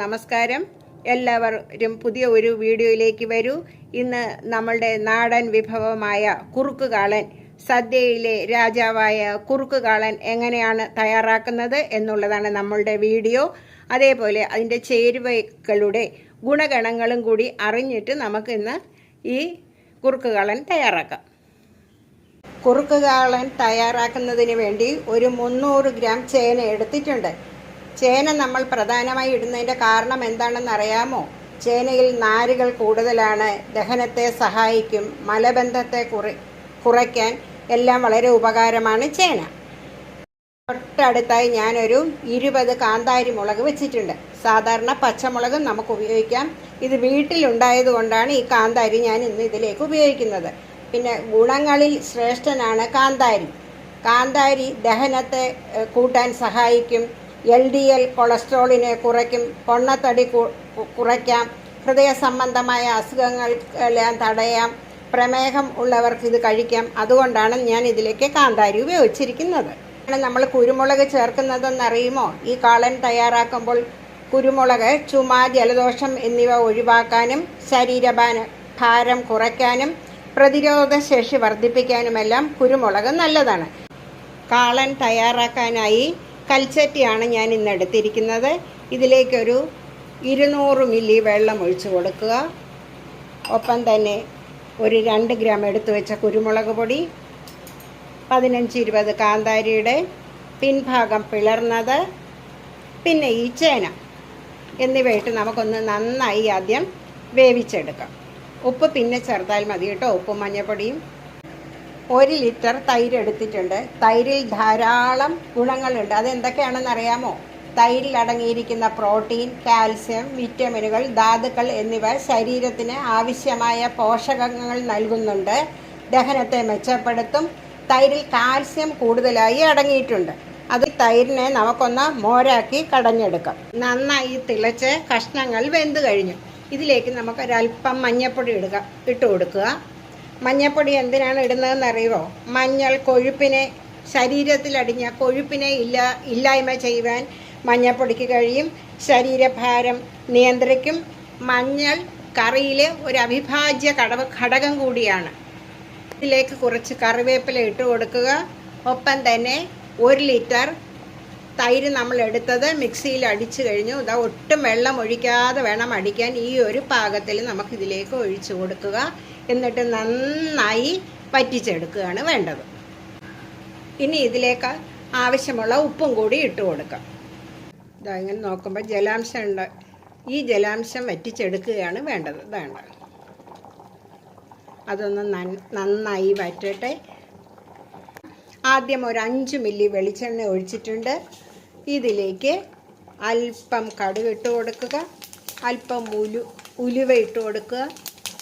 നമസ്കാരം. എല്ലാവരും പുതിയ ഒരു വീഡിയോയിലേക്ക് വരൂ. ഇന്ന് നമ്മളുടെ നാടൻ വിഭവമായ കുറുക്കുകാളൻ സദ്യയിലെ രാജാവായ കുറുക്കുകാളൻ എങ്ങനെയാണ് തയ്യാറാക്കുന്നത് എന്നുള്ളതാണ് നമ്മളുടെ വീഡിയോ. അതേപോലെ അതിന്റെ ചേരുവകളുടെ ഗുണഗണങ്ങളും കൂടി അറിഞ്ഞിട്ട് നമുക്ക് ഇന്ന് ഈ കുറുക്കുകാളൻ തയ്യാറാക്കാം. കുറുക്കുകാളൻ തയ്യാറാക്കുന്നതിന് വേണ്ടി ഒരു മുന്നൂറ് ഗ്രാം ചേന എടുത്തിട്ടുണ്ട്. ചേന നമ്മൾ പ്രധാനമായി ഇടുന്നതിന്റെ കാരണം എന്താണെന്ന് അറിയാമോ? ചേനയിൽ നാരുകൾ കൂടുതലാണ്. ദഹനത്തെ സഹായിക്കും. മലബന്ധത്തെ കുറി കുറയ്ക്കാൻ എല്ലാം വളരെ ഉപകാരമാണ് ചേന. തൊട്ടടുത്തായി ഞാനൊരു ഇരുപത് കാന്താരി മുളക് വെച്ചിട്ടുണ്ട്. സാധാരണ പച്ചമുളക് നമുക്ക് ഉപയോഗിക്കാം. ഇത് വീട്ടിലുണ്ടായത് കൊണ്ടാണ് ഈ കാന്താരി ഞാൻ ഇന്ന് ഇതിലേക്ക് ഉപയോഗിക്കുന്നത്. പിന്നെ ഗുണങ്ങളിൽ ശ്രേഷ്ഠനാണ് കാന്താരി. കാന്താരി ദഹനത്തെ കൂട്ടാൻ സഹായിക്കും. എൽ ഡി എൽ കൊളസ്ട്രോളിനെ കുറയ്ക്കും പൊണ്ണത്തടി കുറയ്ക്കാം ഹൃദയ സംബന്ധമായ അസുഖങ്ങൾ എല്ലാം തടയാം പ്രമേഹം ഉള്ളവർക്ക് ഇത് കഴിക്കാം. അതുകൊണ്ടാണ് ഞാൻ ഇതിലേക്ക് കാന്താരി ഉപയോഗിച്ചിരിക്കുന്നത്. നമ്മൾ കുരുമുളക് ചേർക്കുന്നതെന്നറിയുമോ? ഈ കാളൻ തയ്യാറാക്കുമ്പോൾ കുരുമുളക് ചുമ ജലദോഷം എന്നിവ ഒഴിവാക്കാനും ശരീരഭാന ഭാരം കുറയ്ക്കാനും പ്രതിരോധ ശേഷി വർദ്ധിപ്പിക്കാനുമെല്ലാം കുരുമുളക് നല്ലതാണ്. കാളൻ തയ്യാറാക്കാനായി കൽച്ചട്ടിയാണ് ഞാൻ ഇന്ന് എടുത്തിരിക്കുന്നത്. ഇതിലേക്കൊരു ഇരുന്നൂറ് മില്ലി വെള്ളം ഒഴിച്ചു കൊടുക്കുക. ഒപ്പം തന്നെ ഒരു രണ്ട് ഗ്രാം എടുത്തു വെച്ച കുരുമുളക് പൊടി പതിനഞ്ച് ഇരുപത് കാന്താരിയുടെ പിൻഭാഗം പിളർന്നത് പിന്നെ ഈ ചേന എന്നിവയിട്ട് നമുക്കൊന്ന് നന്നായി ആദ്യം വേവിച്ചെടുക്കാം. ഉപ്പ് പിന്നെ ചേർത്താൽ മതി കേട്ടോ ഉപ്പും മഞ്ഞപ്പൊടിയും. ഒരു ലിറ്റർ തൈര് എടുത്തിട്ടുണ്ട്. തൈരിൽ ധാരാളം ഗുണങ്ങളുണ്ട്. അതെന്തൊക്കെയാണെന്ന് അറിയാമോ തൈരിൽ അടങ്ങിയിരിക്കുന്ന പ്രോട്ടീൻ കാൽസ്യം വിറ്റമിനുകൾ ധാതുക്കൾ എന്നിവ ശരീരത്തിന് ആവശ്യമായ പോഷകങ്ങൾ നൽകുന്നുണ്ട്. ദഹനത്തെ മെച്ചപ്പെടുത്തും. തൈരിൽ കാൽസ്യം കൂടുതലായി അടങ്ങിയിട്ടുണ്ട്. അത് തൈരിനെ നമുക്കൊന്ന് മോരാക്കി കടഞ്ഞെടുക്കാം. നന്നായി തിളച്ച് കഷ്ണങ്ങൾ വെന്ത് കഴിഞ്ഞു. ഇതിലേക്ക് നമുക്ക് ഒരല്പം മഞ്ഞൾപ്പൊടി ഇടുക ഇട്ട് കൊടുക്കുക മഞ്ഞപ്പൊടി എന്തിനാണ് ഇടുന്നതെന്ന് അറിയുമോ മഞ്ഞൾ കൊഴുപ്പിനെ ശരീരത്തിലടിഞ്ഞ കൊഴുപ്പിനെ ഇല്ല ഇല്ലായ്മ ചെയ്യുവാൻ മഞ്ഞപ്പൊടിക്ക് കഴിയും. ശരീരഭാരം നിയന്ത്രിക്കും. മഞ്ഞൾ കറിയിലെ ഒരു അവിഭാജ്യ ഘടക ഘടകം കൂടിയാണ്. ഇതിലേക്ക് കുറച്ച് കറിവേപ്പില ഇട്ട് കൊടുക്കുക. ഒപ്പം തന്നെ ഒരു ലിറ്റർ തൈര് നമ്മൾ എടുത്തത് മിക്സിയിൽ അടിച്ചു കഴിഞ്ഞു. ഇതാ ഒട്ടും വെള്ളം ഒഴിക്കാതെ വേണം അടിക്കാൻ. ഈ ഒരു പാകത്തിൽ നമുക്കിതിലേക്ക് ഒഴിച്ചു കൊടുക്കുക. എന്നിട്ട് നന്നായി വറ്റിച്ചെടുക്കുകയാണ് വേണ്ടത്. ഇനി ഇതിലേക്ക് ആവശ്യമുള്ള ഉപ്പും കൂടി ഇട്ട് കൊടുക്കാം. ഇതാ ഇങ്ങനെ നോക്കുമ്പോൾ ജലാംശം ഉണ്ട്. ഈ ജലാംശം വറ്റിച്ചെടുക്കുകയാണ് വേണ്ടത്. വേണ്ട. അതൊന്ന് നന്നായി വറ്റട്ടെ ആദ്യം ഒരു അഞ്ച് മില്ലി വെളിച്ചെണ്ണ ഒഴിച്ചിട്ടുണ്ട്. ഇതിലേക്ക് അല്പം കടുക് ഇട്ട് കൊടുക്കുക. അല്പം ഉലു ഉലുവ ഇട്ട് കൊടുക്കുക.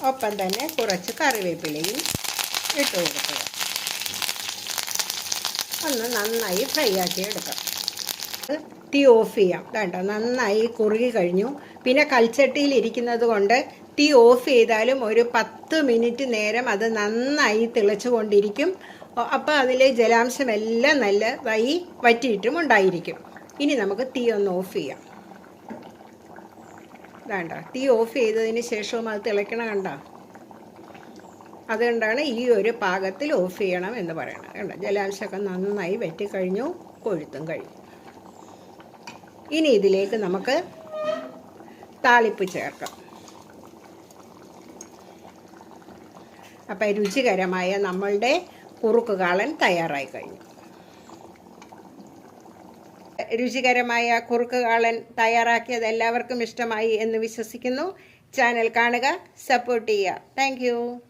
ഒപ്പം തന്നെ കുറച്ച് കറിവേപ്പിലയും ഇട്ട് കൊടുക്കുക. ഒന്ന് നന്നായി ഫ്രൈ ആക്കി എടുക്കാം. തീ ഓഫ് ചെയ്യാം. വേണ്ട നന്നായി കുറുകി കഴിഞ്ഞു. പിന്നെ കൽച്ചട്ടിയിൽ ഇരിക്കുന്നത് കൊണ്ട് തീ ഓഫ് ചെയ്താലും ഒരു പത്ത് മിനിറ്റ് നേരം അത് നന്നായി തിളച്ചുകൊണ്ടിരിക്കും അപ്പോൾ അതിലെ ജലാംശമെല്ലാം നല്ലതായി വറ്റിയിട്ടും ഉണ്ടായിരിക്കും. ഇനി നമുക്ക് തീ ഒന്ന് ഓഫ് ചെയ്യാം. വേണ്ട. തീ ഓഫ് ചെയ്തതിന് ശേഷവും അത് തിളയ്ക്കണം കണ്ട. അതുകൊണ്ടാണ് ഈ ഒരു പാകത്തിൽ ഓഫ് ചെയ്യണം എന്ന് പറയുന്നത്. കണ്ട? ജലാംശമൊക്കെ നന്നായി വറ്റിക്കഴിഞ്ഞു കൊഴുത്തും കഴിഞ്ഞു. ഇനി ഇതിലേക്ക് നമുക്ക് താളിപ്പ് ചേർക്കാം. അപ്പം രുചികരമായ നമ്മളുടെ കുറുക്കുകാളൻ തയ്യാറായി കഴിഞ്ഞു. രുചികരമായ കുറുക്കുകാളൻ തയ്യാറാക്കിയത് എല്ലാവർക്കും ഇഷ്ടമായി എന്ന് വിശ്വസിക്കുന്നു. ചാനൽ കാണുക സപ്പോർട്ട് ചെയ്യുക. താങ്ക്